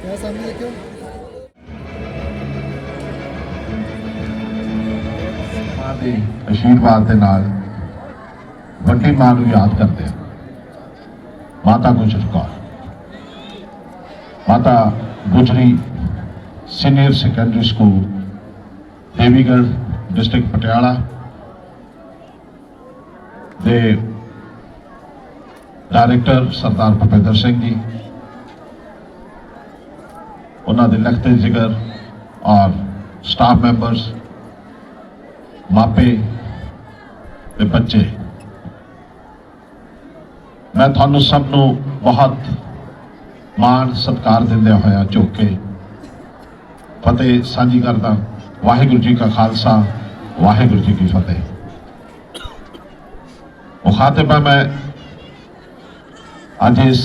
क्या सामने देखो ਮਾਂ ਦੇ ਆਸ਼ੀਰਵਾਦ ਦੇ ਨਾਲ ਵੱਡੀ ਮਾਂ ਨੂੰ ਯਾਦ ਕਰਦੇ ਹਾਂ Mata Gujar Kaur Mata Gujri senior secondary school Devigarh district Patiala ਦੇ ਡਾਇਰੈਕਟਰ ਸਰਦਾਰ ਭੁਪਿੰਦਰ ਸਿੰਘ ਜੀ ਉਹਨਾਂ ਦੇ ਲਖਤੇ ਜ਼ਿਕਰ ਔਰ ਸਟਾਫ ਮੈਂਬਰਸ ਮਾਪੇ ਤੇ ਬੱਚੇ। ਮੈਂ ਤੁਹਾਨੂੰ ਸਭ ਨੂੰ ਬਹੁਤ ਮਾਣ ਸਤਿਕਾਰ ਦਿੰਦਿਆਂ ਹੋਇਆ ਝੁੱਕ ਕੇ ਫਤਿਹ ਸਾਂਝੀ ਕਰਦਾ ਵਾਹਿਗੁਰੂ ਜੀ ਕਾ ਖਾਲਸਾ, ਵਾਹਿਗੁਰੂ ਜੀ ਕੀ ਫਤਿਹ। ਮੁਖਾਤਬਾ ਮੈਂ ਅੱਜ ਇਸ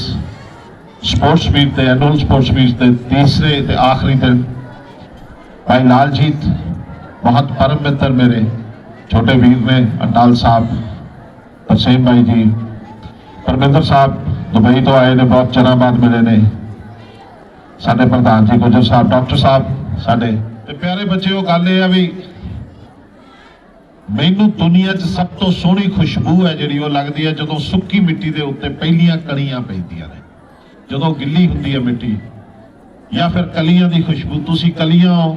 ਸਪੋਰਟਸ ਮੀਟ ਤੇ ਐਨੂਅਲ ਸਪੋਰਟਸ ਮੀਟ ਦੇ ਤੀਸਰੇ ਤੇ ਆਖਰੀ ਦਿਨ। ਭਾਈ ਲਾਲਜੀਤ ਬਹੁਤ ਪਰਮ ਮਿੱਤਰ ਮੇਰੇ, ਛੋਟੇ ਵੀਰ ਨੇ, ਅਟਾਲ ਸਾਹਿਬ, ਤਰਸੇਮ ਭਾਈ ਜੀ, ਪਰਮਿੰਦਰ ਸਾਹਿਬ ਦੁਬਈ ਤੋਂ ਆਏ ਨੇ, ਬਹੁਤ ਚਿਰਾਂ ਬਾਅਦ ਮਿਲੇ ਨੇ। ਸਾਡੇ ਪ੍ਰਧਾਨ ਜੀ ਗੁਜਰ ਸਾਹਿਬ, ਡਾਕਟਰ ਸਾਹਿਬ ਸਾਡੇ। ਤੇ ਪਿਆਰੇ ਬੱਚੇ ਉਹ ਗੱਲ ਇਹ ਆ ਵੀ ਮੈਨੂੰ ਦੁਨੀਆ 'ਚ ਸਭ ਤੋਂ ਸੋਹਣੀ ਖੁਸ਼ਬੂ ਹੈ ਜਿਹੜੀ, ਉਹ ਲੱਗਦੀ ਹੈ ਜਦੋਂ ਸੁੱਕੀ ਮਿੱਟੀ ਦੇ ਉੱਤੇ ਪਹਿਲੀਆਂ ਕਣੀਆਂ ਪੈਂਦੀਆਂ ਨੇ। ਜਦੋਂ ਗਿੱਲੀ ਹੁੰਦੀ ਹੈ ਮਿੱਟੀ, ਜਾਂ ਫਿਰ ਕਲੀਆਂ ਦੀ ਖੁਸ਼ਬੂ, ਤੁਸੀਂ ਕਲੀਆਂ ਹੋ,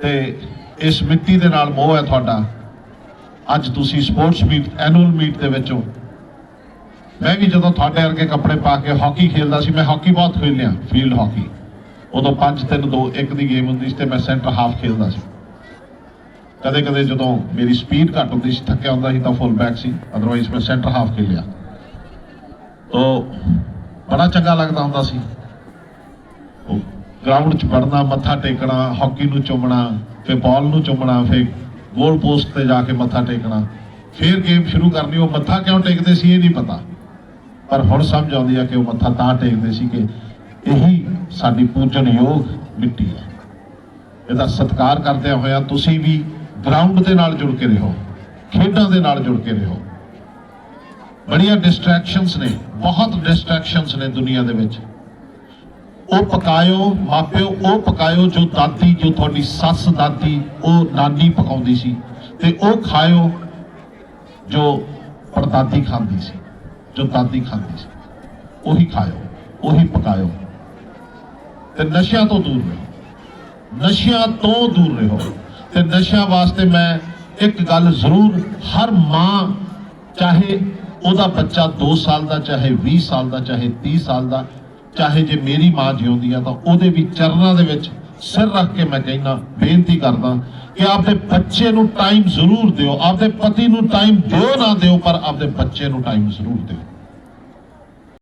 ਤੇ ਇਸ ਮਿੱਟੀ ਦੇ ਨਾਲ ਮੋਹ ਹੈ ਤੁਹਾਡਾ। ਅੱਜ ਤੁਸੀਂ ਸਪੋਰਟਸ ਮੀਟ, ਐਨੂਅਲ ਮੀਟ ਦੇ ਵਿੱਚ ਹੋ। ਮੈਂ ਵੀ ਜਦੋਂ ਤੁਹਾਡੇ ਵਰਗੇ ਕੱਪੜੇ ਪਾ ਕੇ ਹਾਕੀ ਖੇਡਦਾ ਸੀ, ਮੈਂ ਹਾਕੀ ਬਹੁਤ ਖੇਲਿਆ, ਫੀਲਡ ਹਾਕੀ। ਉਦੋਂ 5 3 2 1 ਦੀ ਗੇਮ ਹੁੰਦੀ ਸੀ ਤੇ ਮੈਂ ਸੈਂਟਰ ਹਾਫ ਖੇਡਦਾ ਸੀ। ਕਦੇ ਕਦੇ ਜਦੋਂ ਮੇਰੀ ਸਪੀਡ ਘੱਟ ਹੁੰਦੀ ਸੀ, ਥੱਕਿਆ ਹੁੰਦਾ ਸੀ ਤਾਂ ਫੁੱਲ ਬੈਕ ਸੀ ਅਦਰਵਾਈਜ਼ ਮੈਂ ਸੈਂਟਰ ਹਾਫ ਖੇਲਿਆ। ਉਹ ਬੜਾ ਚੰਗਾ ਲੱਗਦਾ ਹੁੰਦਾ ਸੀ। ਗਰਾਊਂਡ 'ਚ ਵੜਨਾ, ਮੱਥਾ ਟੇਕਣਾ, ਹਾਕੀ ਨੂੰ ਚੁੰਮਣਾ, ਫਿਰ ਬਾਲ ਨੂੰ ਚੁੰਮਣਾ, ਫਿਰ ਗੋਲ ਪੋਸਟ ਤੇ ਜਾ ਕੇ ਮੱਥਾ ਟੇਕਣਾ। ਫਿਰ ਗੇਮ ਸ਼ੁਰੂ ਕਰਨੀ, ਉਹ ਮੱਥਾ ਕਿਉਂ ਟੇਕਦੇ ਸੀ, ਇਹ ਨਹੀਂ ਪਤਾ। ਪਰ ਹੁਣ ਸਮਝ ਆਉਂਦੀ ਆ ਕਿ ਉਹ ਮੱਥਾ ਤਾਂ ਟੇਕਦੇ ਸੀ ਕਿ ਇਹੀ ਸਾਡੀ ਪੂਜਨਯੋਗ ਮਿੱਟੀ ਹੈ। ਇਹਦਾ ਸਤਿਕਾਰ ਕਰਦਿਆਂ ਹੋਇਆ ਤੁਸੀਂ ਵੀ ਗਰਾਊਂਡ ਦੇ ਨਾਲ ਜੁੜ ਕੇ ਰਹੋ, ਖੇਡਾਂ ਦੇ ਨਾਲ ਜੁੜ ਕੇ ਰਹੋ। ਬੜੀਆਂ ਡਿਸਟਰੈਕਸ਼ਨਸ ਨੇ, ਬਹੁਤ ਡਿਸਟਰੈਕਸ਼ਨਸ ਨੇ ਦੁਨੀਆ ਦੇ ਵਿੱਚ। ਉਹ ਪਕਾਇਓ, ਮਾਪਿਓ, ਉਹ ਪਕਾਇਓ ਜੋ ਦਾਦੀ, ਜੋ ਤੁਹਾਡੀ ਸੱਸ, ਦਾਦੀ, ਉਹ ਨਾਨੀ ਪਕਾਉਂਦੀ ਸੀ ਤੇ ਉਹ ਖਾਇਓ ਜੋ ਪੜਦਾਦੀ ਖਾਂਦੀ ਸੀ, ਜੋ ਦਾਦੀ ਖਾਂਦੀ ਸੀ। ਉਹੀ ਖਾਇਓ, ਉਹੀ ਪਕਾਇਓ। ਤੇ ਨਸ਼ਿਆਂ ਤੋਂ ਦੂਰ ਰਹੋ। ਨਸ਼ਿਆਂ ਤੋਂ ਦੂਰ ਰਹੋ। ਤੇ ਨਸ਼ਿਆਂ ਵਾਸਤੇ ਮੈਂ ਇੱਕ ਗੱਲ ਜ਼ਰੂਰ ਹਰ ਮਾਂ ਚਾਹੇ ਉਹਦਾ ਬੱਚਾ 2 ਸਾਲ ਦਾ, ਚਾਹੇ 20 ਸਾਲ ਦਾ, ਚਾਹੇ 30 ਸਾਲ ਦਾ, ਚਾਹੇ ਜੇ ਮੇਰੀ ਮਾਂ ਜਿਉਂਦੀ ਆ, ਤਾਂ ਉਹਦੇ ਵੀ ਚਰਨਾਂ ਦੇ ਵਿੱਚ ਸਿਰ ਰੱਖ ਕੇ ਮੈਂ ਕਹਿੰਦਾ, ਬੇਨਤੀ ਕਰਦਾ ਕਿ ਆਪਦੇ ਬੱਚੇ ਨੂੰ ਟਾਈਮ ਜ਼ਰੂਰ ਦਿਓ, ਆਪਦੇ ਪਤੀ ਨੂੰ ਟਾਈਮ ਦਿਓ ਨਾ ਦਿਓ, ਪਰ ਆਪਦੇ ਬੱਚੇ ਨੂੰ ਟਾਈਮ ਜ਼ਰੂਰ ਦਿਓ।